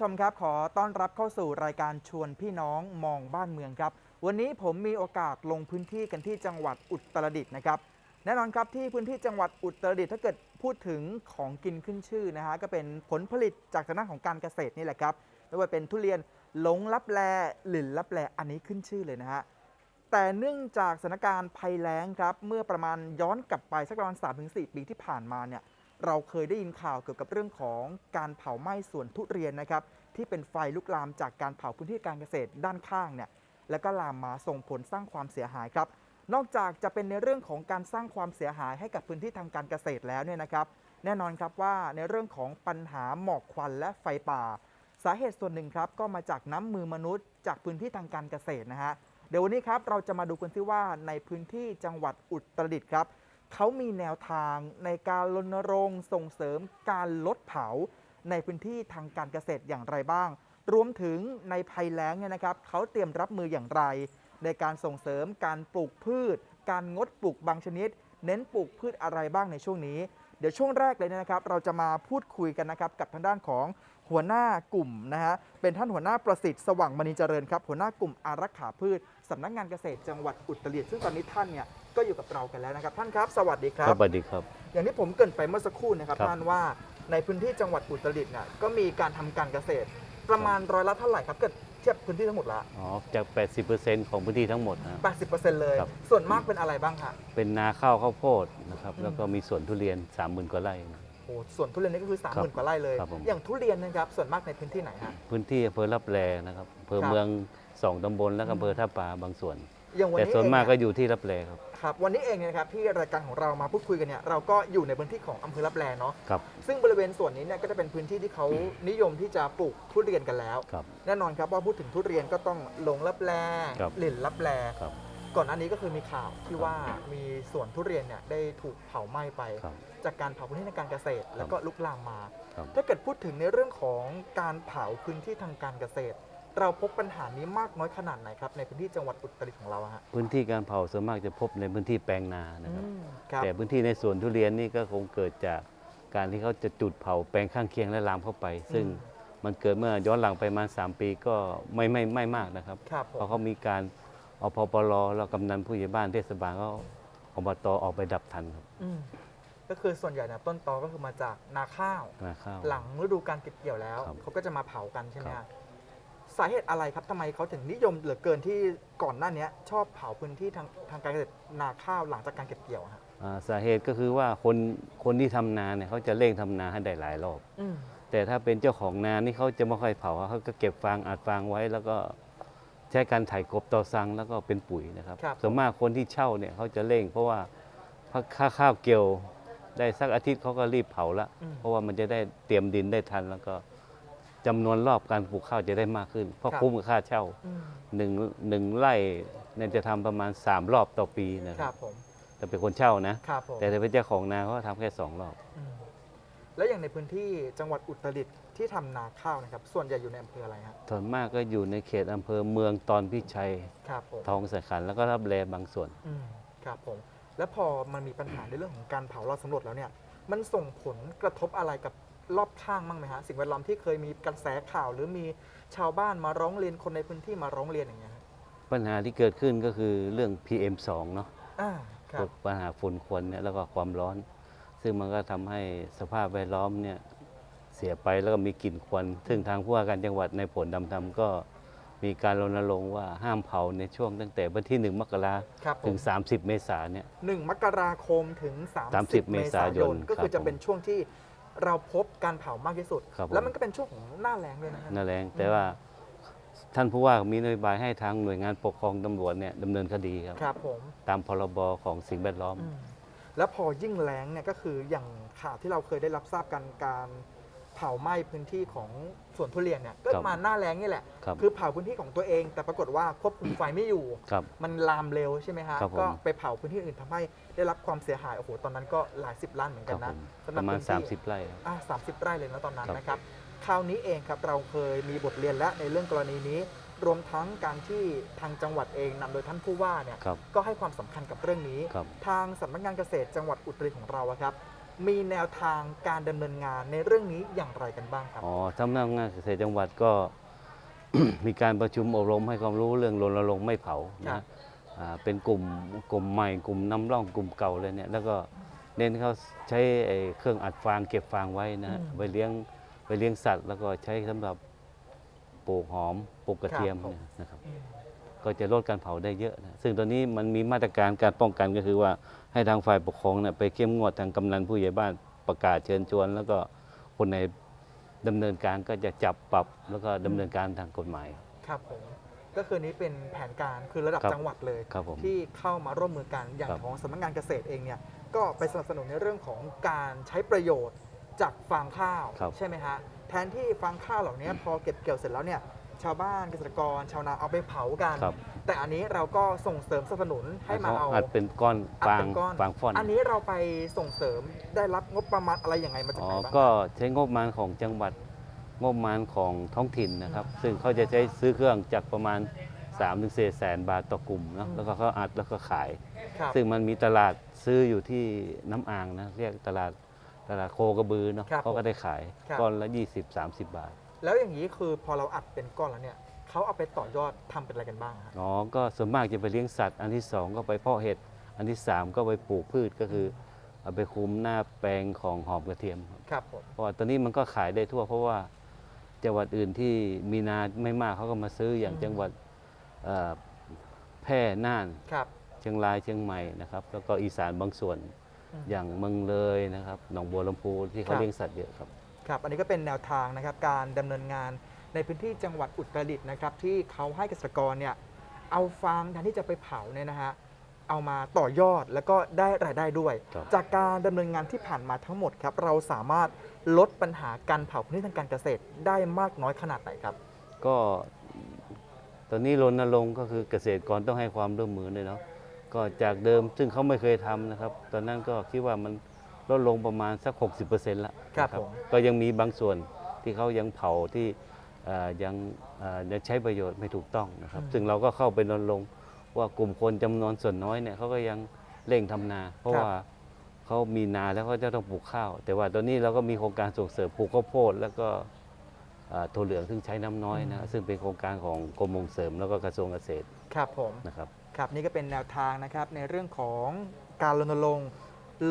ผู้ชมครับ ขอต้อนรับเข้าสู่รายการชวนพี่น้องมองบ้านเมืองครับ วันนี้ผมมีโอกาสลงพื้นที่กันที่จังหวัดอุตรดิตถ์นะครับ แน่นอนครับที่พื้นที่จังหวัดอุตรดิตถ์ถ้าเกิดพูดถึงของกินขึ้นชื่อนะฮะก็เป็นผลผลิตจากทางด้านของการเกษตรนี่แหละครับไม่ว่าเป็นทุเรียนหลงลับแลหลินลับแลอันนี้ขึ้นชื่อเลยนะฮะแต่เนื่องจากสถานการณ์ภัยแล้งครับเมื่อประมาณย้อนกลับไปสักประมาณ3-4 ปีที่ผ่านมาเนี่ย เราเคยได้ยินข่าวเกี่ยวกับเรื่องของการเผาไหม้สวนทุเรียนนะครับที่เป็นไฟลุกลามจากการเผาพื้นที่การเกษตรด้านข้างเนี่ยแล้วก็ลามมาส่งผลสร้างความเสียหายครับ นอกจากจะเป็นในเรื่องของการสร้างความเสียหายให้กับพื้นที่ทางการเกษตรแล้วเนี่ยนะครับ แน่นอนครับว่าในเรื่องของปัญหาหมอกควันและไฟป่า สาเหตุส่วนหนึ่งครับก็มาจากน้ำมือมนุษย์ จากพื้นที่ทางการเกษตรนะฮะเดี๋ยววันนี้ครับเราจะมาดูกันที่ว่าในพื้นที่จังหวัดอุตรดิตถ์ครับ เขามีแนวทางในการรณรงค์ส่งเสริมการลดเผาในพื้นที่ทางการเกษตรอย่างไรบ้าง รวมถึงในภัยแล้งเนี่ยนะครับเขาเตรียมรับมืออย่างไร ในการส่งเสริมการปลูกพืช การงดปลูกบางชนิด เน้นปลูกพืชอะไรบ้างในช่วงนี้ เดี๋ยวช่วงแรกเลยนะครับ เราจะมาพูดคุยกันนะครับกับทางด้านของหัวหน้ากลุ่มนะฮะเป็นท่านหัวหน้าประสิทธิ์สว่างมณีเจริญครับหัวหน้ากลุ่มอารักขาพืชสำนักงานเกษตรจังหวัดอุตรดิตถ์ซึ่งตอนนี้ท่านเนี่ย ก็อยู่กับเรากันแล้วนะครับ ท่านครับ สวัสดีคครัรับบ สวัสดีครับ อย่างที่ผมเกรินไปเมื่อสักครู่นะครับครับ ท่านว่าในพื้นที่จังหวัดอุตรดิตถ์เนี่ยก็มีการทำการเกษตร ประมาณร้อยละเท่าไหร่ครับเกิดเทียบพื้นที่ทั้งหมดละ อ๋อจาก 80%ของพื้นที่ทั้งหมดนะ 80%เลย ครับ ส่วนมากเป็นอะไรบ้างคะ เป็นนาข้าวข้าวโพดนะครับ อืม แล้วก็มีสวนทุเรียน 30,000กว่าไร่นะ โอ้ส่วนทุเรียนนี่ก็คือ ครับ30,000กว่าไร่เลย ครับผม อย่างทุเรียนนะครับส่วนมากในพื้นที่ไหนฮะ พื้นที่อำเภอรับแลนะครับอำเภอครับ เมืองสองตำบลและอำเภอท่าป่าบางส่วน อย่างวันแต่นี้ส่วนเองมากก็เนี่ยอยู่ที่รับแลครับ ครับวันนี้เองเนยนะครับที่รายการของเรามาพูดคุยกันเนี่ยเราก็อยู่ในพื้นที่ของอำเภอรับแลเนาะครับ ซึ่งบริเวณส่วนนี้เนี่ยก็จะเป็นพื้นที่ที่เขานิยมที่จะปลูกทุเรียนกันแล้ว ครับ แน่นอนครับว่าพูดถึงทุเรียนก็ต้องหลงรับแลครับ หลินรับแล ครับ ก่อนหน้านี้ก็คือมีข่าวที่ว่ามีสวนทุเรียนเนี่ยได้ถูกเผาไหม้ไป ครับ จากการเผาพื้นที่ทางการเกษตร แล้วก็ลุกลามมา ครับ ถ้าเกิดพูดถึงในเรื่องของการเผาพื้นที่ทางการเกษตร เราพบปัญหานี้มากน้อยขนาดไหนครับในพื้นที่จังหวัดอุตรดิตถ์ของเราอะฮะพื้นที่การเผาส่วนมากจะพบในพื้นที่แปลงนานะครับ อืมครับ แต่พื้นที่ในสวนทุเรียนนี่ก็คงเกิดจากการที่เขาจะจุดเผาแปลงข้างเคียงและลามเข้าไป ซึ่งอืม มันเกิดเมื่อย้อนหลังไปประมาณ3ปีก็ไม่ไม่ไม่มากนะครับ ครับผเพราะมเขามีการอพปรแล้วกำนันผู้ใหญ่บ้านเทศบาลก็อบตออกไปดับทันครับอืมก็คือส่วนใหญ่เนี่ยต้นตอก็คือมาจากนาข้าว นาข้าว หลังฤดูการเก็บเกี่ยวแล้ว ครับเขาก็จะมาเผากันใช่ไหมครัฮะบ สาเหตุอะไรครับทำไมเขาถึงนิยมเหลือเกินที่ก่อนหน้านี้ชอบเผาพื้นที่ทางทางการเกษตรนาข้าวหลังจากการเก็บเกี่ยวอะฮะอ่าสาเหตุก็คือว่าคนคนที่ทำนาเนี่ยเขาจะเร่งทำนาให้ได้หลายรอบ อืมแต่ถ้าเป็นเจ้าของนานี่เขาจะไม่ค่อยเผาเขาก็เก็บฟางอัดฟางไว้ แล้วก็ใช้การไถ่กบต่อสังแล้วก็เป็นปุ๋ยนะครับครับ ส่วนมากคนที่เช่าเนี่ยเขาจะเร่ง เพราะว่าค่าข้าวเกี่ยวได้สักอาทิตย์เขาก็รีบเผาละอืม เพราะว่ามันจะได้เตรียมดินได้ทันแล้วก็ จำนวนรอบการปลูกข้าวจะได้มากขึ้น เพราะครับ คุ้มกับค่าเช่าอืมหนึ่งหนึ่งไร่เนี่ยจะทำประมาณ 3 รอบต่อปีนะคครัรับบผมแต่เป็นคนเช่านะ ครับผมแต่ถ้าเป็นเจ้าของนาเขาก็ทำแค่ 2 รอบ อืมแล้วอย่างในพื้นที่จังหวัดอุตรดิตถ์ที่ทำนาข้าวนะครับ ส่วนใหญ่อยู่ในอำเภออะไรฮะส่วนมากก็อยู่ในเขตอำเภอเมืองตอนพิชัย ครับผม ทองสายขันแล้วก็รับแลบางส่วน อืมครับผม แล้วพอมันมีปัญหาในเรื่องของการเผาเราสำรวจแล้วเนี่ย มันส่งผลกระทบอะไรกับ รอบข้างบ้างไหมฮะสิ่งแวดล้อมที่เคยมีกระแสข่าว หรือมีชาวบ้านมาร้องเรียนคนในพื้นที่มาร้องเรียนอย่างเงี้ยฮะปัญหาที่เกิดขึ้นก็คือเรื่อง PM2 เนาะอ่าครับปัญหาฝุ่นควันเนี่ยแล้วก็ความร้อน ซึ่งมันก็ทำให้สภาพแวดล้อมเนี่ยเสียไปแล้วก็มีกลิ่นควัน ซึ่งทางผู้ว่าการจังหวัดในผลดำทำก็มีการรณรงค์ว่าห้ามเผาในช่วงตั้งแต่วันที่ 1 มกราครับผถึมง 30 เมษายนเนี่ย หนึ่งมกราคมถึง 30 30เมษายนก็คือครับจะเป็นช่วงที่ เราพบการเผามากที่สุด ครับผม แล้วมันก็เป็นช่วงของหน้าแล้งด้วยนะฮะนั่นแหละแต่ว่าท่านผู้ว่ามีนโยบายให้ทางหน่วยงานปกครองตำรวจเนี่ยดำเนินคดีครับ ครับผมตามพรบของสิ่งแวดล้อม อืมแล้วพอยิ่งแล้งเนี่ยก็คืออย่างข่าวที่เราเคยได้รับทราบกันการเผาไหม้พื้นที่ของส วนทุเรียนเนี่ยก็ครับมาหน้าแล้งนี่แหละครับคือเผาพื้นที่ของตัวเอง แต่ปรากฏว่าควบคุมไฟไม่อยู่ ครับมันลามเร็วใช่ไหมฮะครับผม ก็ไปเผาพื้นที่อื่นทำให้ได้รับความเสียหายโอ้โหตอนนั้นก็หลายสิบล้านเหมือนคกัรันบนะผมสำหประมาณ พื้นที่ 30 ไร่ครับ อ่าสามสิบไร่เลยนะตอนนั้นครับ นะครับ คราวนี้เองครับเราเคยมีบทเรียนและในเรื่องกรณีนี้ รวมทั้งการที่ทางจังหวัดเองนำโดยท่านผู้ว่าเนี่ยครับก็ให้ความสำคัญกับเรื่องนี้ ครับ ทางสำนักงานเกษตรจังหวัดอุตรดิตถ์ของเราอะครับ มีแนวทางการดำเนินงานในเรื่องนี้อย่างไรกันบ้างครับ อ๋อสำนักงานเกษตรจังหวัดก็ มีการประชุมอบรมให้ความรู้เรื่องรณรงค์ไม่เผาครันะบ อ่าเป็นกลุ่มกลุ่มใหม่กลุ่มนำร่องกลุ่มเก่าเลยเนี่ยแล้วก็เน้นเขาใช้ไอ้เครื่องอัดฟางเก็บฟางไว้นะฮะไปเลี้ยงไปเลี้ยงสัตว์ แล้วก็ใช้สำหรับปลูกหอมปลูกกระเทียมเนี่ยนะครับอืมก็จะลดการเผาได้เยอะนะซึ่งตอนนี้มันมีมาตรการการป้องกันก็คือว่า ให้ทางฝ่ายปกครองเนี่ยไปเข้มงวดทางกำนันผู้ใหญ่บ้านประกาศเชิญชวน แล้วก็คนในดำเนินการก็จะจับปรับแล้วก็ดำเนินการทางกฎหมาย ครับผมก็คือนี้เป็นแผนการคือระดับครับจังหวัดเลย ครับผมที่เข้ามาร่วมมือกันอย่างครับ ของสำนักงานเกษตรเองเนี่ยก็ไปสนับสนุนในเรื่องของการใช้ประโยชน์จากฟางข้าว ครับ ใช่ไหมฮะแทนที่ฟางข้าวเหล่านี้พอเก็บเกี่ยวเสร็จแล้วเนี่ย ชาวบ้านเกษตรกร ชาวนาเอาไปเผากัน ครับ แต่อันนี้เราก็ส่งเสริมสนับสนุนให้มาเอาอัดเป็นก้อนอัดฟางเป็นก้อนฟางฟ่อนอันนี้เราไปส่งเสริมได้รับงบประมาณอะไรยังไงมาจากอ๋ไหอนบ้าง ก็ใช้งบประมาณของจังหวัดงบประมาณของท้องถิ่นนะครับ ซึ่งเขาจะใช้ซื้อเครื่องจากประมาณ3ถึง4แสนบาทต่อกลุ่มเนาะแล้วก็เขาอัดแล้วก็ขาย ครับซึ่งมันมีตลาดซื้ออยู่ที่น้ำอ่างนะเรียกตลาดตลาดโคกระบือเนาะครับเขาก็ได้ขายครับ ก้อนละ 20 30 บาท แล้วอย่างนี้คือพอเราอัดเป็นก้อนแล้วเนี่ยเขาเอาไปต่อยอดทำเป็นอะไรกันบ้างฮะ อ๋อ ก็ส่วนมากจะไปเลี้ยงสัตว์ อันที่2ก็ไปเพาะเห็ด อันที่3ก็ไปปลูกพืชก็คือเอาไปคุมหน้าแปลงของหอมกระเทียมครับครับผม เพราะว่าตอนนี้มันก็ขายได้ทั่ว เพราะว่าจังหวัดอื่นที่มีนาไม่มากเขาก็มาซื้ออย่างจังหวัดเอ่อแพร่น่าน ครับ เชียงรายเชียงใหม่นะครับ แล้วก็อีสานบางส่วนอืมอย่างเมืองเลยนะครับ หนองบัวลำพูที่คเขารับเลี้ยงสัตว์เยอะครับ ครับอันนี้ก็เป็นแนวทางนะครับการดำเนินงานในพื้นที่จังหวัดอุตรดิตถ์นะครับที่เขาให้เกษตรกรเนี่ยเอาฟางแทนที่จะไปเผาเนี่ยนะฮะเอามาต่อยอดแล้วก็ได้รายได้ด้วย ครับ จากการดำเนินงานที่ผ่านมาทั้งหมดครับเราสามารถลดปัญหาการเผาพื้นที่ทางการเกษตรได้มากน้อยขนาดไหนครับ ก็ตอนนี้รณรงค์ก็คือเกษตรกรต้องให้ความร่วมมือด้วยเนาะก็จากเดิมซึ่งเขาไม่เคยทำนะครับ ตอนนั้นก็คิดว่ามัน ลดลงประมาณสัก 60%ละครับนะผม ก็ยังมีบางส่วนที่เขายังเผาที่เอ่อยังเอ่อยังใช้ประโยชน์ไม่ถูกต้องนะครับ ซึ่งเราก็เข้าไปรณรงค์ว่ากลุ่มคนจำนวนส่วนน้อยเนี่ยเขาก็ยังเร่งทำนา เพราะว่าเขามีนาแล้วเขาจะต้องปลูกข้าว แต่ว่าตอนนี้เราก็มีโครงการส่งเสริมปลูกข้าวโพดแล้วก็อ่าถั่วเหลืองซึ่งใช้น้ำน้อยนะซึ่งเป็นโครงการของกรมส่งเสริมแล้วก็กระทรวงเกษตรครับผม นะครับ ครับนี่ก็เป็นแนวทางนะครับในเรื่องของการรณรงค์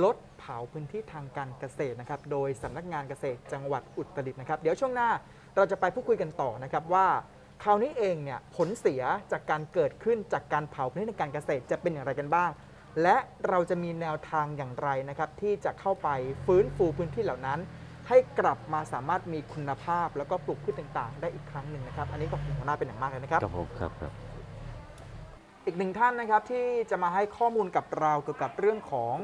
ลดเผาพื้นที่ทางการเกษตรนะครับ โดยสำนักงานเกษตรจังหวัดอุตรดิตถ์นะครับ เดี๋ยวช่วงหน้าเราจะไปพูดคุยกันต่อนะครับว่าคราวนี้เองเนี่ยผลเสียจากการเกิดขึ้นจากการเผาพื้นที่ทางการเกษตรจะเป็นอย่างไรกันบ้าง และเราจะมีแนวทางอย่างไรนะครับที่จะเข้าไปฟื้นฟูพื้นที่เหล่านั้น ให้กลับมาสามารถมีคุณภาพ แล้วก็ปลูกพืชต่างๆ ได้อีกครั้งหนึ่งนะครับ อันนี้ขอบคุณหัวหน้าเป็นอย่างมากเลยนะครับ ครับผมครับครับ อีกหนึ่งท่านนะครับที่จะมาให้ข้อมูลกับเราเกี่ยวกับเรื่องของ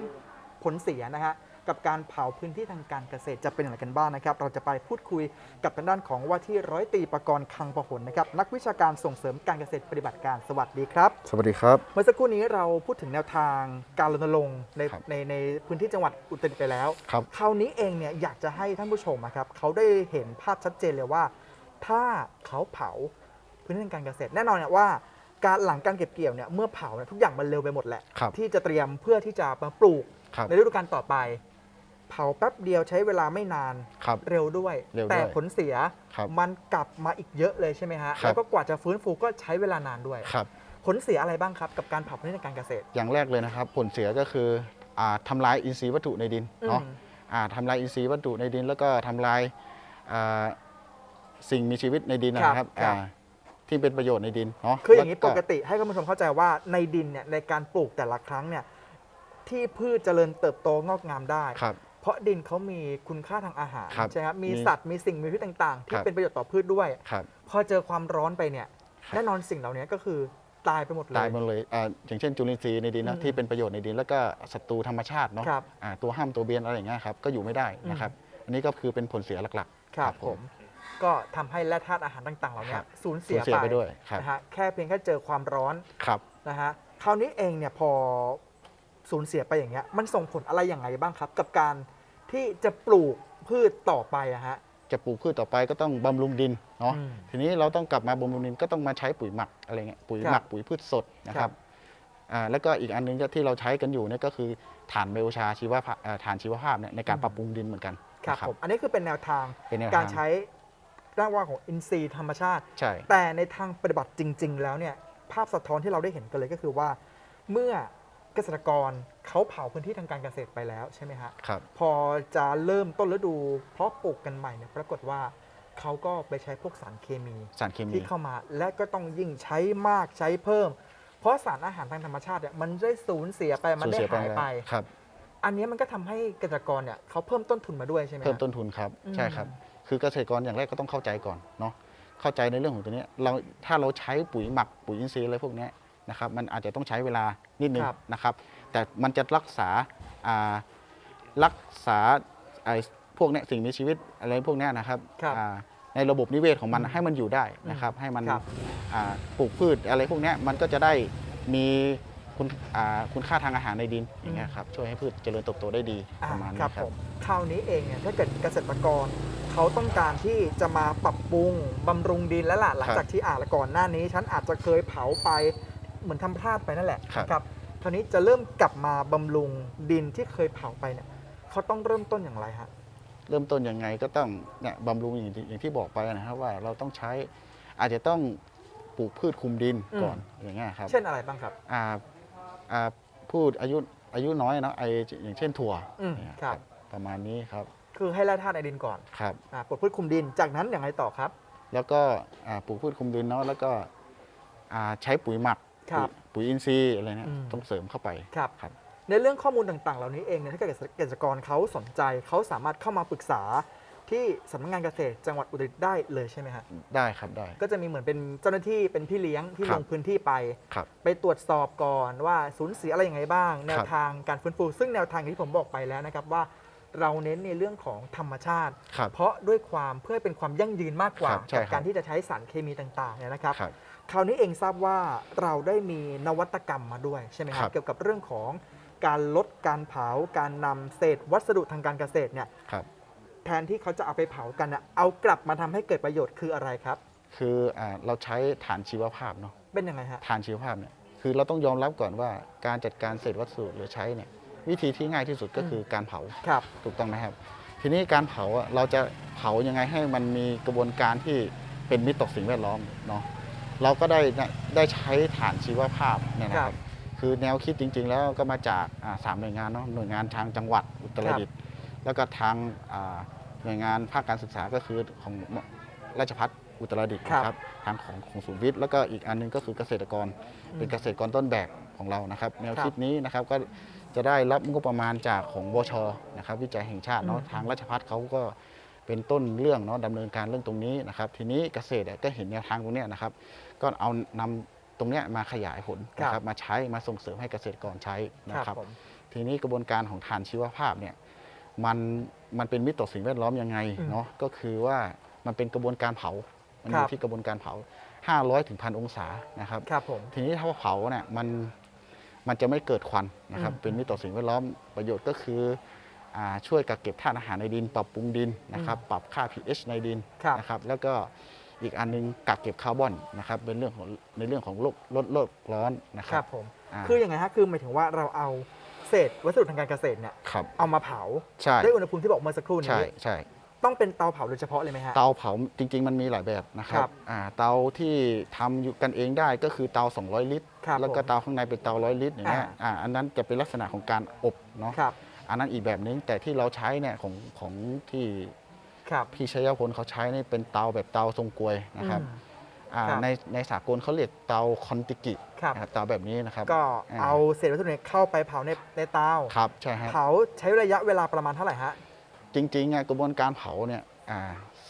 ผลเสียนะฮะกับการเผาพื้นที่ทางการเกษตรจะเป็นอย่างไรกันบ้างนะครับ เราจะไปพูดคุยกับทางด้านของว่าที่ร้อยตรีประกรณ์คังประหลนะครับ นักวิชาการส่งเสริมการเกษตรปฏิบัติการสวัสดีครับ สวัสดีครับ เมื่อสักครู่นี้เราพูดถึงแนวทางการรณรงค์ในครับในในพื้นที่จังหวัดอุตรดิตถ์ไปแล้วครับ คราวนี้เองเนี่ยอยากจะให้ท่านผู้ชมอะครับเขาได้เห็นภาพชัดเจนเลยว่า ถ้าเขาเผาพื้นที่ทางการเกษตรแน่นอนเนี่ยว่า การหลังการเก็บเกี่ยวเนี่ยเมื่อเผาเนี่ยทุกอย่างมันเร็วไปหมดแหละ ครับ ที่จะเตรียมเพื่อที่จะมาปลูก ครับในฤดูกาลต่อไป เผาแป๊บเดียวใช้เวลาไม่นานครับเร็วด้วย เร็วด้วยแต่ผลเสียครับมันกลับมาอีกเยอะเลยใช่ไหมฮะครับ แล้วก็กว่าจะฟื้นฟูก็ใช้เวลานานด้วย ครับ ผลเสียอะไรบ้างครับ กับการเผาพื้นที่ทางการเกษตรอย่างแรกเลยนะครับ ผลเสียก็คืออาทำลายอินทรีย์วัตถุในดินเนาะอืมอ่าทำลายอินทรีย์วัตถุในดิน แล้วก็ทำลายอ่าสิ่งมีชีวิตในดินนะครับครับอ่าที่เป็นประโยชน์ในดินเนาะคืออย่างนี้แล้วปกติให้คุณผู้ชมเข้าใจว่าในดินเนี่ยในการปลูกแต่ละครั้งเนี่ย ที่พืชเจริญเติบโตงอกงามได้ ครับ เพราะดินเขามีคุณค่าทางอาหารครับใช่ไหมครับมีมีสัตว์มีสิ่งมีชีวิตต่างๆที่ครับ เป็นประโยชน์ต่อพืชด้วย ครับ พอเจอความร้อนไปเนี่ยครับ แน่นอนสิ่งเหล่านี้ก็คือตายไปหมดเลยตายหมดเลยอ่าอย่างเช่นจุลินทรีย์ในดินอืนะมที่เป็นประโยชน์ในดินแล้วก็ศัตรูธรรมชาติเนาะครับอ่าตัวห้ามตัวเบียนอะไรอย่างเงี้ยครับก็อยู่ไม่ได้นะครับ อันนี้ก็คือเป็นผลเสียหลักครับครับผผมมก็ทำให้แร่ธาตุอาหารต่างๆ เหล่านี้ครับ สูญๆเสียสูญเสียไปไปด้วยครับนะฮะแค่เพียงแค่เจอความร้อนครับ นะฮะคราวนี้เองเนี่ยพอ สูญเสียไปอย่างเงี้ยมันส่งผลอะไรอย่างไรบ้างครับ กับการที่จะปลูกพืชต่อไปอะฮะ จะปลูกพืชต่อไปก็ต้องบำรุงดินเนาะอืมทีนี้เราต้องกลับมาบำรุงดินก็ต้องมาใช้ปุ๋ยหมักอะไรเงี้ยปุ๋ยครับหมักปุ๋ยพืชสดนะคครัรับบอ่าแล้วก็อีกอันหนึงที่เราใช้กันอยู่เนี่ยก็คือฐานไบโอชาชีวภาพอ่าฐานชีวภาพเนี่ยในการอืม ปรับปรุงดินเหมือนกันครับนะผมอันนี้คือเป็นแนวทางเป็นแนวการทางใช้ร่างว่าของอินทรีย์ธรรมชาติ ใช่แต่ในทางปฏิบัติจริง ๆ แล้วเนี่ยภาพสะท้อนที่เราได้เห็นกันเลยก็คือว่า เมื่อ เกษตรกรเขาเผาพื้นที่ทางการเกษตรไปแล้วใช่ไหมฮะครับ พอจะเริ่มต้นฤดูเพาะปลูกกันใหม่เนี่ยปรากฏว่าเขาก็ไปใช้พวกสารเคมีสารเคมีที่เข้ามา และก็ต้องยิ่งใช้มากใช้เพิ่ม เพราะสารอาหารทางธรรมชาติเนี่ยมันได้สูญเสียไปมันได้สูญเสีหายไปแล้วครับ อันนี้มันก็ทำให้เกษตรกรเนี่ยเขาเพิ่มต้นทุนมาด้วยใช่ไหมฮะเพิ่มต้นทุนครับอืมใช่ครับ คือเกษตรกรอย่างแรกก็ต้องเข้าใจก่อนเนาะเข้าใจในเรื่องของตัวเนี้ยเราถ้าเราใช้ปุ๋ยหมักปุ๋ยอินทรีย์อะไรพวกเนี้ย นะครับมันอาจจะต้องใช้เวลานิดนึงครับนะครับ แต่มันจะรักษาอ่ารักษาไอ้พวกเนี้ยสิ่งมีชีวิตอะไรพวกเนี้ยนะครับครับอ่าในระบบนิเวศของมันอืมให้มันอยู่ได้นะครับ ให้มันครับ อ่าปลูกพืชอะไรพวกเนี้ยมันก็จะได้มีคุณอ่าคุณค่าทางอาหารในดินอย่างเงี้ยครับช่วยให้พืชเจริญเติบโตได้ดีอ่าประมาณนี้ครับครัผบ มคราวนี้เองเนี่ยถ้าเกิดเกษตรกร เขาต้องการที่จะมาปรับปรุงบำรุงดินแล้วล่ะหลังจากที่อ่านก่อนหน้านี้ ฉันอาจจะเคยเผาไป เหมือนทำพลาดไปนั่นแหละครับ นะครับคราวนี้จะเริ่มกลับมาบำรุงดินที่เคยเผาไปเนี่ยเขาต้องเริ่มต้นอย่างไรฮะ เริ่มต้นยังไงก็ต้องเนี่ยบำรุงอย่างที่อย่างที่บอกไปนะครับว่าเราต้องใช้อาจจะต้องปลูกพืชคุมดินอืม ก่อนอย่างเงี้ยครับเช่นอะไรบ้างครับ อ่าอ่าพูดอายุอายุน้อยเนาะไออย่างเช่นถั่วอืมเนี่ยครับ ประมาณนี้ครับคือให้แร่ธาตุในดินก่อนครับ อ่าปลูกพืชคลุมดินจากนั้นอย่างไรต่อครับ แล้วก็อ่าปลูกพืชคุมดินเนาะแล้วก็อ่าใช้ปุ๋ยหมัก ครับปุ๋ยปุ๋ยอินทรีย์อะไรเนี่ยอืม ต้องเสริมเข้าไป ครับ ครับ ในเรื่องข้อมูลต่างๆ เหล่านี้เองเนี่ยถ้าเกิดเกษตรกรเขาสนใจเขาสามารถเข้ามาปรึกษาที่สำนักงานเกษตรจังหวัดอุตรดิตถ์ได้เลยใช่ไหมฮะได้ครับได้ ก็จะมีเหมือนเป็นเจ้าหน้าที่เป็นพี่เลี้ยงที่ครัลบงพื้นที่ไป ครับ ไปตรวจสอบก่อนว่าสูญเสียอะไรยังไงบ้าง แนวครับทางการฟื้นฟูซึ่งแนวทางที่ผมบอกไปแล้วนะครับว่า เราเน้นในเรื่องของธรรมชาติ ครับ เพราะด้วยความเพื่อให้เป็นความยั่งยืนมากกว่าครับใช่กับครับ การที่จะใช้สารเคมีต่างๆเนี่ยนะครับ ครับ คราวนี้เองทราบว่าเราได้มีนวัตกรรมมาด้วยใช่ไหมคครัรับบ เกี่ยวกับเรื่องของการลดการเผาการนำเศษวัสดุทางการเกษตรเนี่ยครับ แทนที่เขาจะเอาไปเผากันน่ะเอากลับมาทำให้เกิดประโยชน์คืออะไรครับ คืออ่าเราใช้ฐานชีวภาพเนาะ เป็นยังไงฮะ ฐานชีวภาพเนี่ย คือเราต้องยอมรับก่อนว่าการจัดการเศษวัสดุเหลือใช้เนี่ยวิธีที่ง่ายที่สุดก็คือการเผา ครับ ถูกต้องไหมครับ ทีนี้การเผาอะเราจะเผายังไงให้มันมีกระบวนการที่เป็นมิตรต่อสิ่งแวดล้อมเนาะ เราก็ได้ได้ใช้ฐานชีวภาพเนี่ยนะคครัรับบคือแนวคิดจริง ๆ แล้วก็มาจากอ่าสามหน่วยงานเนาะหน่วยงานทางจังหวัดอุตรดิตถ์แล้วก็ทางอ่าหน่วยงานภาคการศึกษาก็คือของราชพัฒอุตรดิตถ์ครับนะครับทางของของศูนย์วิทย์แล้วก็อีกอันหนึงก็คือเกษตรกรเป็นเกษตรกรต้นแบบของเรานะครับ แนวคิดนี้นะครับก็จะได้รับงบประมาณจากของวชนะครับ วิจัยแห่งชาติเนาะอืมทางราชพัฒเขาก็ เป็นต้นเรื่องเนาะดำเนินการเรื่องตรงนี้นะครับ ทีนี้เกษตรอะก็เห็นแนวทางตรงเนี้ยนะครับ ก็เอานำตรงเนี้ยมาขยายผลนะครับมาใช้มาส่งเสริมให้เกษตรกรใช้นะคครัรับบผม ทีนี้กระบวนการของฐานชีวภาพเนี่ยมันมันเป็นมิตรต่อสิ่งแวดล้อมยังไงอืมเนาะก็คือว่ามันเป็นกระบวนการเผา มันอครัยู่บที่กระบวนการเผา 500ถึงพันองศานะครับ ครับผม ทีนี้ถ้าเผาเนี่ยมันมันจะไม่เกิดควันนะครับ อืมเป็นมิตรต่อสิ่งแวดล้อมประโยชน์ก็คืออา ช่วยกักเก็บธาตุอาหารในดิน ปรับปรุงดินนะครับปรับค่า pH ในดินครับนะครับแล้วก็อีกอันนึงกักเก็บคาร์บอนนะครับเป็นเรื่องของในเรื่องของโลกลดโลกร้อนนะคครัรับบผมาคืออย่างไงฮะคือหมายถึงว่าเราเอาเศษวัสดุทางการเกษตรเนี่ยครับเอามาเผาใช่ด้วยอุณหภูมิที่บอกเมื่อสักครู่ใช่นี้ใช่ต้องเป็นเตาเผาโดยเฉพาะเลยไหมฮะ เตาเผาจริง ๆ มันมีหลายแบบนะครัครับบอ่าเตาที่ทำอยู่กันเองได้ก็คือเตา 200 ลิตรครับแล้วก็ผมเตาข้างในเป็นเตาร้อยลิตรอย่างเงี้ยอ่าอ่าอันนั้นจะเป็นลักษณะของการอบเนาะครับ อันนั้นอีกแบบนึง แต่ที่เราใช้เนี่ยของของที่ครับพี่ชัยพลเขาใช้นี่เป็นเตาแบบเตาทรงกลวยนะครับอืม อ่าครับ ในในสากลเขาเรียกเตาคอนติกิครับ นะครับเตาแบบนี้นะครับก็อ่าเอาเศษวัสดุเนี่ยเข้าไปเผาในในเตาครับใช่ฮะ เผาใช้ระยะเวลาประมาณเท่าไหร่ฮะ จริงๆอะกระบวนการเผาเนี่ยอ่า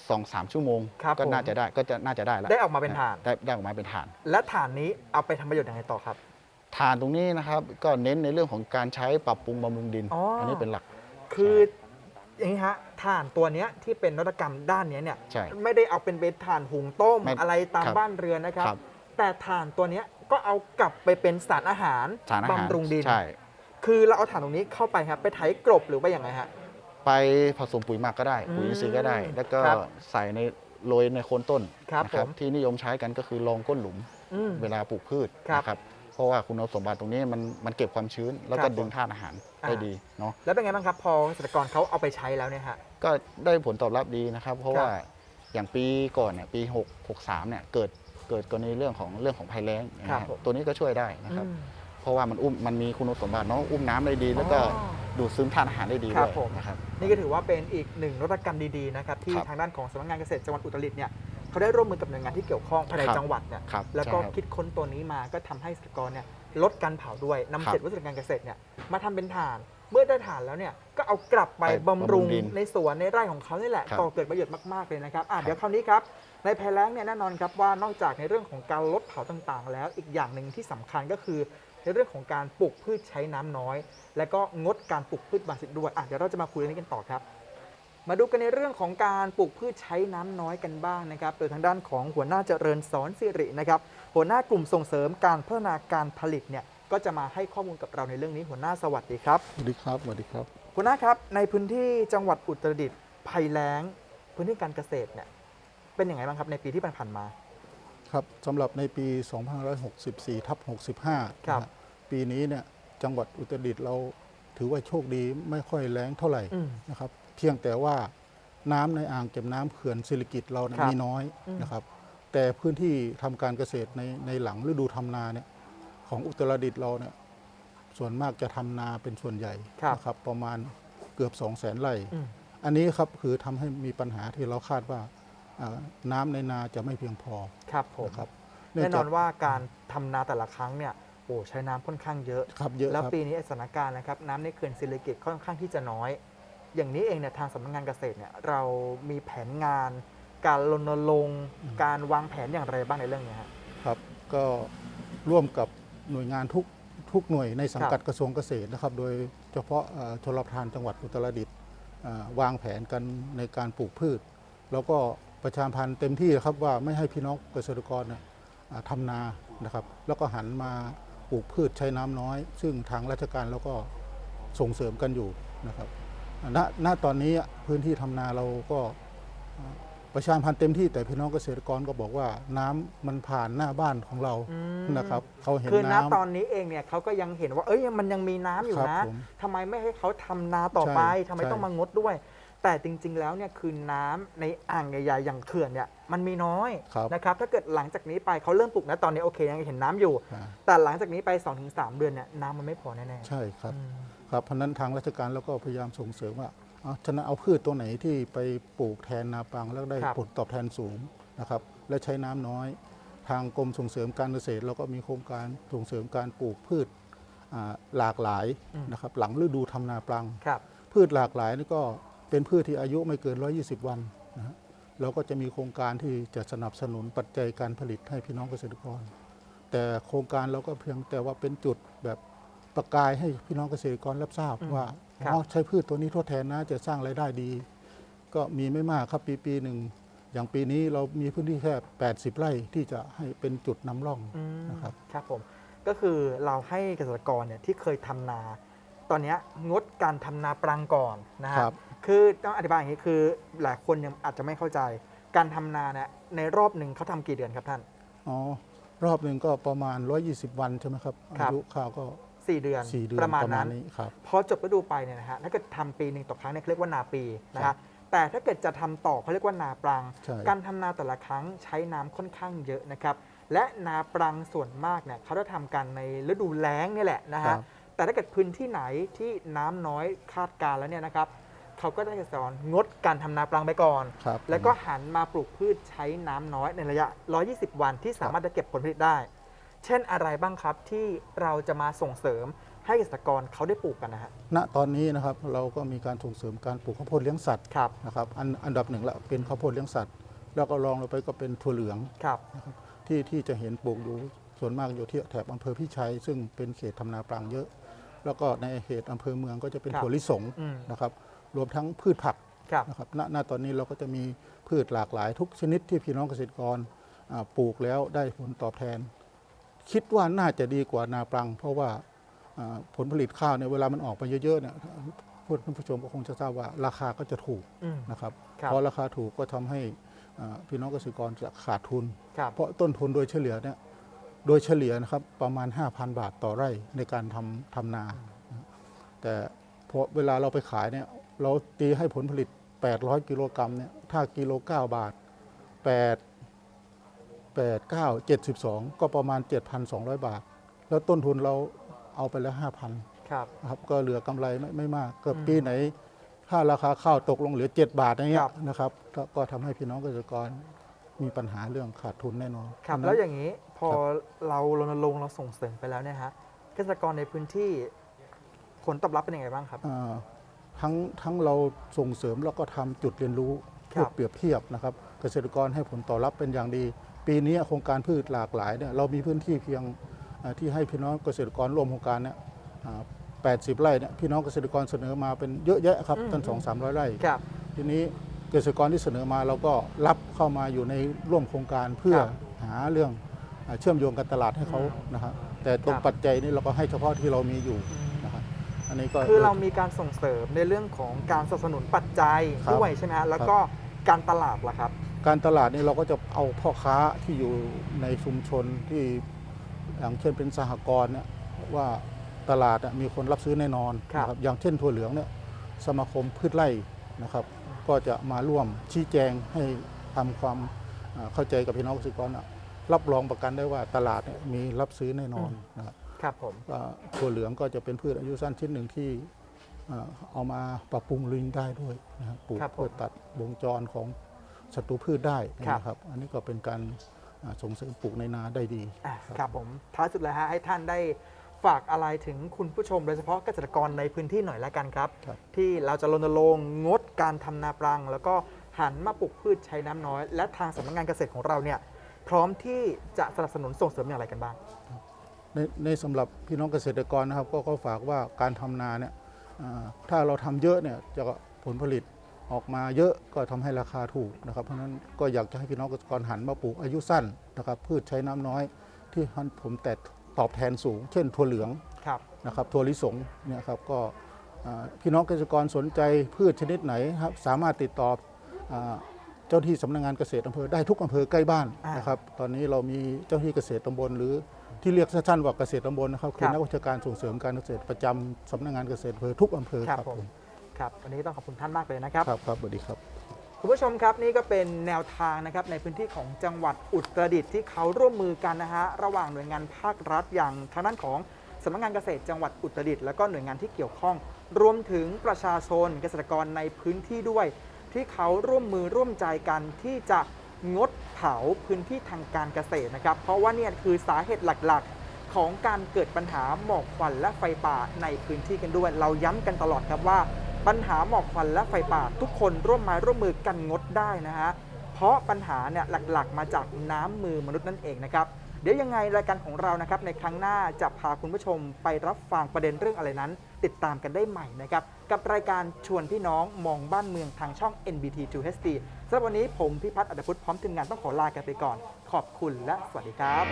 สองสามชั่วโมง ครับก็ผมน่าจะได้ก็จะน่าจะได้แล้วได้ออกมาเป็นถ่าน ได้ได้ออกมาเป็นถ่าน และถ่านนี้เอาไปทำประโยชน์ยังไงต่อครับ ถ่านตรงนี้นะครับ ก็เน้นในเรื่องของการใช้ปรับปรุงบำรุงดินอ๋ออั นนี้เป็นหลัก คืออย่างนี้ฮะถ่านตัวเนี้ยที่เป็นนวัตกรรมด้านเนี้ยเนี่ยใช่ไม่ได้เอาเป็นเบสถ่านหุงต้มไม่อะไรตามครับบ้านเรือนนะครับ ครับ แต่ถ่านตัวเนี้ยก็เอากลับไปเป็นสารอาหารสารอาหารบำรุงดิน ใช่ คือเราเอาถ่านตรงนี้เข้าไปครับไปไถกลบหรือว่าอย่างไรฮะ ไปผสมปุ๋ยหมักก็ได้ ปุ๋ยอินทรีย์ก็ได้ อืมแล้วก็ครับใส่ในโรยในโคนต้นครับนะผม ที่นิยมใช้กันก็คือรองก้นหลุม อืม เวลาปลูกพืชครับ นะครับ เพราะว่าคุณสมบัติตรงนี้มันมันเก็บความชื้น แล้วคก็รับดึงธาตุอาหารได้อ่าดีเนาะแล้วเป็นไงบ้างครับพอเกษตรกรเขาเอาไปใช้แล้วเนี่ยฮะก็ได้ผลตอบรับดีนะครับ เพราะครับว่าอย่างปีก่อนเนี่ยปี6 6 3เนี่ยเกิดเกิดกรณีเรื่องของเรื่องของภัยแล้งนะครัฮะบผมตัวนี้ก็ช่วยได้นะครับอืมเพราะว่ามันอุ้มมันมีคุณสมบัติเนาะอุ้มน้ำได้ดี แล้วก็อ๋อดูดซึมธาตุอาหารได้ดีครัด้บวยผมนะครับนี่ก็ถือว่าเป็นอีกหนึ่งนวัตกรรมดีๆนะครับที่ครับทางด้านของสำนักงานเกษตรจังหวัดอุตรดิตถ์เนี่ย เขาได้ร่วมมือกับหน่วยงานที่เกี่ยวข้องภายในครับจังหวัดเนี่ยครับแล้วก็ใช่รับคิดค้นตัวนี้มาก็ทำให้เกษตรกรเนี่ยลดการเผาด้วยนำครับเศษวัสดุการเกษตรเนี่ยมาทำเป็นถ่าน เมื่อได้ถ่านแล้วเนี่ยก็เอากลับไปไปบำรุงบำรุงดินในสวนในไร่ของเขานี่แหละครับ ก่อเกิดประโยชน์มากๆเลยนะครับอะครับเดี๋ยวคราวนี้ครับ ในภัยแล้งเนี่ยแน่นอนครับว่านอกจากในเรื่องของการลดเผาต่างๆ แล้วอีกอย่างหนึ่งที่สำคัญก็คือ ในเรื่องของการปลูกพืชใช้น้ำน้อย และก็งดการปลูกพืชบาสิตด้วยอะเดี๋ยวเราจะมาคุยเรื่องนี้กันต่อครับ มาดูกันในเรื่องของการปลูกพืชใช้น้ำน้อยกันบ้างนะครับ โดยทางด้านของหัวหน้าเจริญสอนสิรินะครับ หัวหน้ากลุ่มส่งเสริมการพัฒนาการผลิตเนี่ย ก็จะมาให้ข้อมูลกับเราในเรื่องนี้ หัวหน้าสวัสดีครับ สวัสดีครับ สวัสดีครับ หัวหน้าครับ ในพื้นที่จังหวัดอุตรดิตถ์ภัยแล้ง พื้นที่การเกษตรเนี่ย เป็นยังไงบ้างครับในปีที่ผ่านๆมา ครับสำหรับในปี 2564ทับ65ครับนะฮะปีนี้เนี่ย จังหวัดอุตรดิตถ์เราถือว่าโชคดีไม่ค่อยแล้งเท่าไหร่อืมนะครับ เพียงแต่ว่าน้ำในอ่างเก็บน้ำเขื่อนศิริกิตเราเนี่ยครับมีน้อยอืมนะครับ แต่พื้นที่ทำการเกษตรในในหลังฤดูทำนาเนี่ยของอุตรดิตถ์เราเนี่ยส่วนมากจะทำนาเป็นส่วนใหญ่ครับนะครับประมาณเกือบ 2 0 0 0 0 0ไร่อืมอันนี้ครับคือทำให้มีปัญหาที่เราคาดว่าอ่าน้ำในนาจะไม่เพียงพอครับผมนะครับแน่นอนเงจกว่าการทำนาแต่ละครั้งเนี่ยโอ้ใช้น้ำค่อนข้างเยอะครับเยอะแล้วครับปีนี้สถานการณ์นะครับน้ำในเขื่อนศิริกิตค่อนข้างที่จะน้อย อย่างนี้เองเนี่ยทางสำนักงานเกษตรเนี่ยเรามีแผนงาน การรณรงค์การวางแผนอย่างไรบ้างในเรื่องนี้ฮะครับก็ร่วมกับหน่วยงานทุกทุกหน่วยในสังกัดครับกระทรวงเกษตรนะครับ โดยเฉพาะเอ่อชลประทานจังหวัดอุตรดิตถ์อ่าวางแผนกันในการปลูกพืช แล้วก็ประชาพันธ์เต็มที่ครับว่าไม่ให้พี่น้องเกษตรกรเนี่ยอ่าทำนานะครับ แล้วก็หันมาปลูกพืชใช้น้ำน้อย ซึ่งทางราชการเราก็ส่งเสริมกันอยู่นะครับ ณณตอนนี้พื้นที่ทำนาเราก็ประชาพันธ์เต็มที่แต่พี่น้องเกษตรกรก็บอกว่าน้ำมันผ่านหน้าบ้านของเราอืมนะครับเขาเห็นคือณน้ำตอนนี้เองเนี่ยเขาก็ยังเห็นว่าเอ้ยมันยังมีน้ำอยู่ครับนะผมทำไมไม่ให้เขาทำนาต่อไปใช่ทำไมใช่ต้องมางดด้วย แต่จริง ๆ แล้วเนี่ยคือน้ำในอ่างใหญ่ๆอย่างเขื่อนเนี่ยมันมีน้อยครับนะครับถ้าเกิดหลังจากนี้ไปเขาเริ่มปลูกนะตอนนี้โอเคยังเห็นน้ำอยู่อ่าแต่หลังจากนี้ไป 2-3 เดือนเนี่ยน้ำมันไม่พอแน่ๆใช่ครับอืม ครับเพราะฉะนั้นทางราชการเราก็พยายามส่งเสริมว่าเอาฉะนั้นเอาพืชตัวไหนที่ไปปลูกแทนนาปังแล้วได้ครับ ผลตอบแทนสูงนะครับ และใช้น้ำน้อย ทางกรมส่งเสริมการเกษตรเราก็มีโครงการส่งเสริมการปลูกพืชอ่าหลากหลายนะครับ หลังฤดูทำนาปลัง ครับ พืชหลากหลายนี่ก็เป็นพืชที่อายุไม่เกิน 120 วันนะฮะเราก็จะมีโครงการที่จะสนับสนุนปัจจัยการผลิตให้พี่น้องเกษตรกร แต่โครงการเราก็เพียงแต่ว่าเป็นจุดแบบ ประกายให้พี่น้องเกษตรกรรับทราบอืมว่าครับ อ๋อใช้พืชตัวนี้ทดแทนนะจะสร้างรายได้ดี ก็มีไม่มากครับปีปีหนึ่งอย่างปีนี้เรามีพื้นที่แค่ 80 ไร่ที่จะให้เป็นจุดนำร่อง อืมนะครับ ครับผมก็คือเราให้เกษตรกรเนี่ยที่เคยทำนา ตอนเนี้ยงดการทำนาปรังก่อนนะฮะครับ คือต้องอธิบายอย่างนี้คือหลายคนยังอาจจะไม่เข้าใจ การทำนาเนี่ยในรอบหนึ่งเขาทำกี่เดือนครับท่าน อ๋อรอบหนึ่งก็ประมาณ 120 วันใช่ไหมครับ ครัอาบ ยุข้าวก็ 4 เดือน4เดือนประมาณนั้น ครับ พอจบฤดูไปเนี่ยนะฮะถ้าเกิดทำปีหนึ่งต่อครั้งเนี่ยเขาเรียกว่านาปีนะครัฮะบแต่ถ้าเกิดจะทำต่อเขาเรียกว่านาปรัง ใช่ การทำนาแต่ละครั้งใช้น้ำค่อนข้างเยอะนะครับ และนาปรังส่วนมากเนี่ยเขาจะทำกันในฤดูแล้งนี่แหละนะครัฮะบ แต่ถ้าเกิดพื้นที่ไหนที่น้ำน้อยคาดการณ์แล้วเนี่ยนะครับเขาก็ได้สอนงดการทำนาปรังไปก่อน ครับ แล้วก็หันมาปลูกพืชใช้น้ำน้อยในระยะ 120 วันที่สามารถจะเก็บผลผลิตได้ เช่นอะไรบ้างครับที่เราจะมาส่งเสริมให้เกษตรกรเขาได้ปลูกกันนะฮะ ณตอนนี้นะครับเราก็มีการส่งเสริมการปลูกข้าวโพดเลี้ยงสัตว์ครับ นะครับอันอันดับหนึ่งละเป็นข้าวโพดเลี้ยงสัตว์ แล้วก็รองลงไปก็เป็นถั่วเหลืองครับ นะครับที่ที่จะเห็นปลูกอยู่ส่วนมากอยู่ที่แถบอำเภอพิชัย ซึ่งเป็นเขตทำนาปรังเยอะ แล้วก็ในเขตอำเภอเมืองก็จะเป็นครับถั่วลิสงอืม นะครับรวมทั้งพืชผัก ครับ นะครับณณตอนนี้เราก็จะมีพืชหลากหลายทุกชนิดที่พี่น้องเกษตรกรอ่าปลูกแล้วได้ผลตอบแทน คิดว่าน่าจะดีกว่านาปรัง เพราะว่าอ่าผลผลิตข้าวเนี่ยเวลามันออกไปเยอะๆเนี่ยผู้ท่านผู้ชมก็คงจะทราบว่าราคาก็จะถูกอืมนะครับครับพอราคาถูกก็ทำให้อ่าพี่น้องเกษตรกรจะขาดทุนครับเพราะต้นทุนโดยเฉลี่ยเนี่ยโดยเฉลี่ยนะครับประมาณ 5,000 บาทต่อไร่ในการทำทำนา แต่พอเวลาเราไปขายเนี่ยเราตีให้ผลผลิต 800 กิโลกรัมเนี่ยถ้ากิโล 9 บาท 8 8 9 72 ก็ประมาณ 7,200 บาท แล้วต้นทุนเราเอาไปแล้ว 5,000ครับ นะครับก็เหลือกำไรไม่ไม่มากก็อืมปีไหน ถ้าราคาข้าวตกลงเหลือ 7 บาทอย่างเงี้ครัยบ นะครับก็ก็ทำให้พี่น้องเกษตรกรมีปัญหาเรื่องขาดทุนแน่นอนครับเพราะฉะนั้นแล้วอย่างนี้พอครับเรารณรงค์เราส่งเสริมไปแล้วเนี่ยฮะเกษตรกรในพื้นที่ผลตอบรับเป็นยังไงบ้างครับ อ่าทั้งทั้งเราส่งเสริมแล้วก็ทำจุดเรียนรู้ครับ เพื่อเปรียบเทียบนะครับเกษตรกรให้ผลตอบรับเป็นอย่างดี ปีนี้โครงการพืชหลากหลายเนี่ยเรามีพื้นที่เพียงอ่าที่ให้พี่น้องเกษตรกรร่วมโครงการเนี่ยอ่า80ไร่เนี่ยพี่น้องเกษตรกรเสนอมาเป็นเยอะแยะครับอืมตั้งสองสามร้อยไร่ครับทีนี้เกษตรกรที่เสนอมาเราก็รับเข้ามาอยู่ในร่วมโครงการเพื่อครับหาเรื่องอ่าเชื่อมโยงกับตลาดให้เขาอืมนะครับแต่ตรงครับปัจจัยนี่เราก็ให้เฉพาะที่เรามีอยู่อืมนะครับอันนี้ก็คือเรามีการส่งเสริมในเรื่องของการสนับสนุนปัจจัยครับด้วยใช่ไหมฮะแล้วก็การตลาดล่ะครับ การตลาดนี่เราก็จะเอาพ่อค้าที่อยู่ในชุมชนที่อย่างเช่นเป็นสหกรณ์เนี่ยว่าตลาดน่ะมีคนรับซื้อแน่นอนครับนะครับอย่างเช่นถั่วเหลืองเนี่ยสมาคมพืชไร่นะครับ ก็จะมาร่วมชี้แจงให้ทำความอ่าเข้าใจกับพี่น้องเกษตรกรน่ะรับรองประกันได้ว่าตลาดเนี่ยมีรับซื้อแน่นอนนะครับครับผมก็ถั่วเหลืองก็จะเป็นพืชอายุสั้นชนิดหนึ่งที่อ่าเอามาปรับปรุงลิงได้ด้วยนะครับปลูกครับผมเพื่อตัดวงจรของ ศัตรูพืชได้ครับนะครับ อันนี้ก็เป็นการอ่าส่งเสริมปลูกในนาได้ดีอะครับผมท้ายสุดเลยฮะให้ท่านได้ฝากอะไรถึงคุณผู้ชมโดยเฉพาะเกษตรกรในพื้นที่หน่อยละกันครับครับที่เราจะรณรงค์งดการทำนาปรัง แล้วก็หันมาปลูกพืชใช้น้ำน้อย และทางสำนักงานเกษตรของเราเนี่ยพร้อมที่จะสนับสนุนส่งเสริมอย่างไรกันบ้าง ในในสำหรับพี่น้องเกษตรกรนะครับ ก็ก็ฝากว่าการทำนาเนี่ยอ่าถ้าเราทำเยอะเนี่ยจะผลผลิต ออกมาเยอะก็ทำให้ราคาถูกนะครับ เพราะฉะนั้นก็อยากจะให้พี่น้องเกษตรกรหันมาปลูกอายุสั้นนะครับพืชใช้น้ำน้อยที่ให้ผมแต่ตอบแทนสูง เช่นถั่วเหลืองนะครับถั่วลิสงเนี่ยครับก็พี่น้องเกษตรกรสนใจพืชชนิดไหนครับสามารถติดต่อเจ้าที่สำนักงานเกษตรอำเภอได้ทุกอำเภอใกล้บ้านนะครับตอนนี้เรามีเจ้าที่เกษตรตำบลหรือที่เรียกสั้นๆว่าเกษตรตำบลนะครับคือนักวิชาการส่งเสริมการเกษตรประจำสำนักงานเกษตรอำเภอทุกอำเภอครับผม ครับวันนี้ต้องขอบคุณท่านมากเลยนะครับ ครับครับสวัสดีครับ คุณผู้ชมครับนี่ก็เป็นแนวทางนะครับในพื้นที่ของจังหวัดอุตรดิตถ์ที่เขาร่วมมือกันนะฮะระหว่างหน่วยงานภาครัฐอย่างทางด้านของสำนักงานเกษตรจังหวัดอุตรดิตถ์แล้วก็หน่วยงานที่เกี่ยวข้อง รวมถึงประชาชนเกษตรกรในพื้นที่ด้วย ที่เขาร่วมมือร่วมใจกันที่จะงดเผาพื้นที่ทางการเกษตรนะครับ เพราะว่าเนี่ยคือสาเหตุหลักๆ ของการเกิดปัญหาหมอกควันและไฟป่าในพื้นที่กันด้วย เราย้ำกันตลอดครับว่า ปัญหาหมอกควันและไฟป่าทุกคนร่วมไม้ร่วมมือกันงดได้นะฮะเพราะปัญหาเนี่ยหลักๆ มาจากน้ำมือมนุษย์นั่นเองนะครับเดี๋ยวยังไงรายการของเรานะครับในครั้งหน้าจะพาคุณผู้ชมไปรับฟังประเด็นเรื่องอะไรนั้น ติดตามกันได้ใหม่นะครับกับรายการชวนพี่น้องมองบ้านเมืองทางช่อง NBT 2 HD สำหรับวันนี้ผมพิพัฒน์อัดพุทธพร้อมทีมงานต้องขอลากันไปก่อน ขอบคุณและสวัสดีครับ